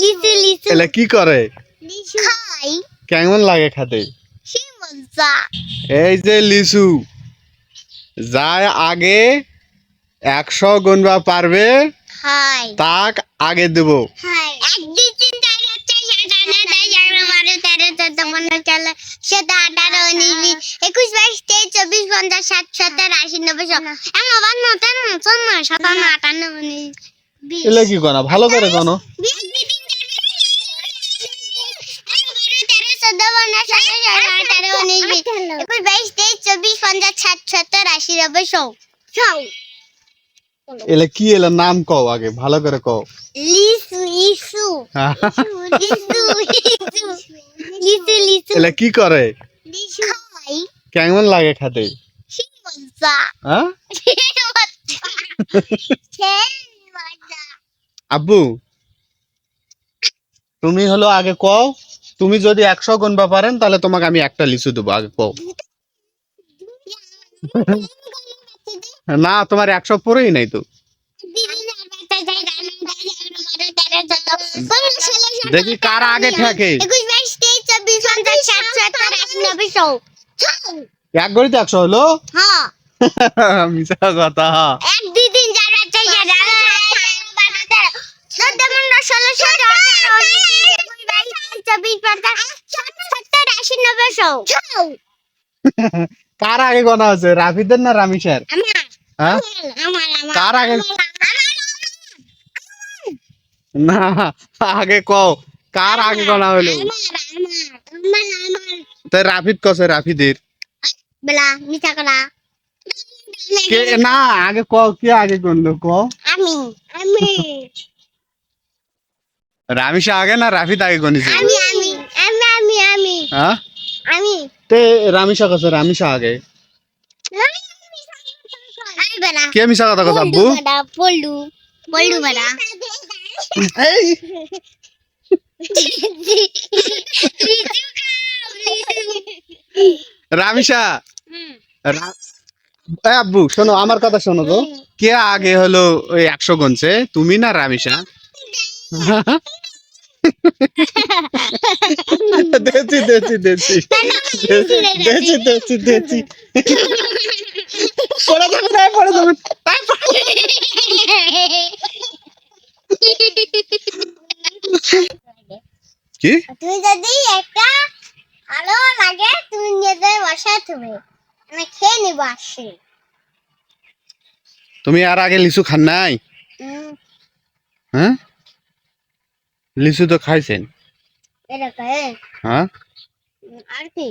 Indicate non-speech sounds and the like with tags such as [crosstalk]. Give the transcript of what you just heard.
লিচু লিচু এলা কি করে? খাই। কেমন লাগে খেতে? এই যে লিচু যার আগে একশো গুনবা পারবে তাক আগে দেব। একুশ বাইশ তেইশ চব্বিশ পঞ্চাশ ষাট সত্তর আশি নব্বই সাতান্ন আটান্ন ভালো করে কোনো। উনিশ বিশ একুশ বাইশ তেইশ চব্বিশ পঞ্চাশ ষাট সত্তর আশি নব্বই সব সব এলা কি এলা নাম কও আগে ভালো করে কও। লিচু লিচু লিচু লিচু লিচু কি করে? কেমন লাগে খেতে? সে হ্যাঁ? সে সে আব্বু তুমি হলো আগে কও। তুমি যদি একশো গুনবা পারেন তাহলে তোমাকে আমি একটা লিচু দেবো আগে কও। [laughs] না তোমার একশো পরেই নাই তো। দেখি কার আগে থাকে। এক গড়িতে একশো হলো? [laughs] মিশা কথা। এক দুই তিন চার পাঁচ ছয় সাত আট নয় দশ চব্বিশ পঞ্চাশ কার আগে গনা আছে রাফিদের না রামিসের হ্যাঁ? কার আগে না আগে কও কার আগে গনা হলো তাই রাফিদ কছে রাফিদের। বেলা মিঠা কলা। কে না আগে কও কে আগে গনলো কও? আমি আমি। রামিসা আগে না রাফিদ আগে আমি আমি হ্যাঁ? আমি। তে আগে। কে মিশা কথা কথা আব্বু পল্লু পল্লু বেলা এই। রামিসা আব্বু শোনো আমার কথা শোনো তো। কে আগে হলো ওই একশো গনছে? তুমি না রামিসা [laughs] [laughs] দেছি দেছি দেছি। দেছি দেছি দেছি পড়ে যাবে না পড়ে যাবে। আয়, কি? তুই যদি একটা ভালো লাগে তুমি নিজে তুমি। আমি খেয়ে নিবো আসি। তুমি আর আগে লিচু খান নাই? হ্যাঁ? লিচু তো খাইছেন? হ্যাঁ? আর কি?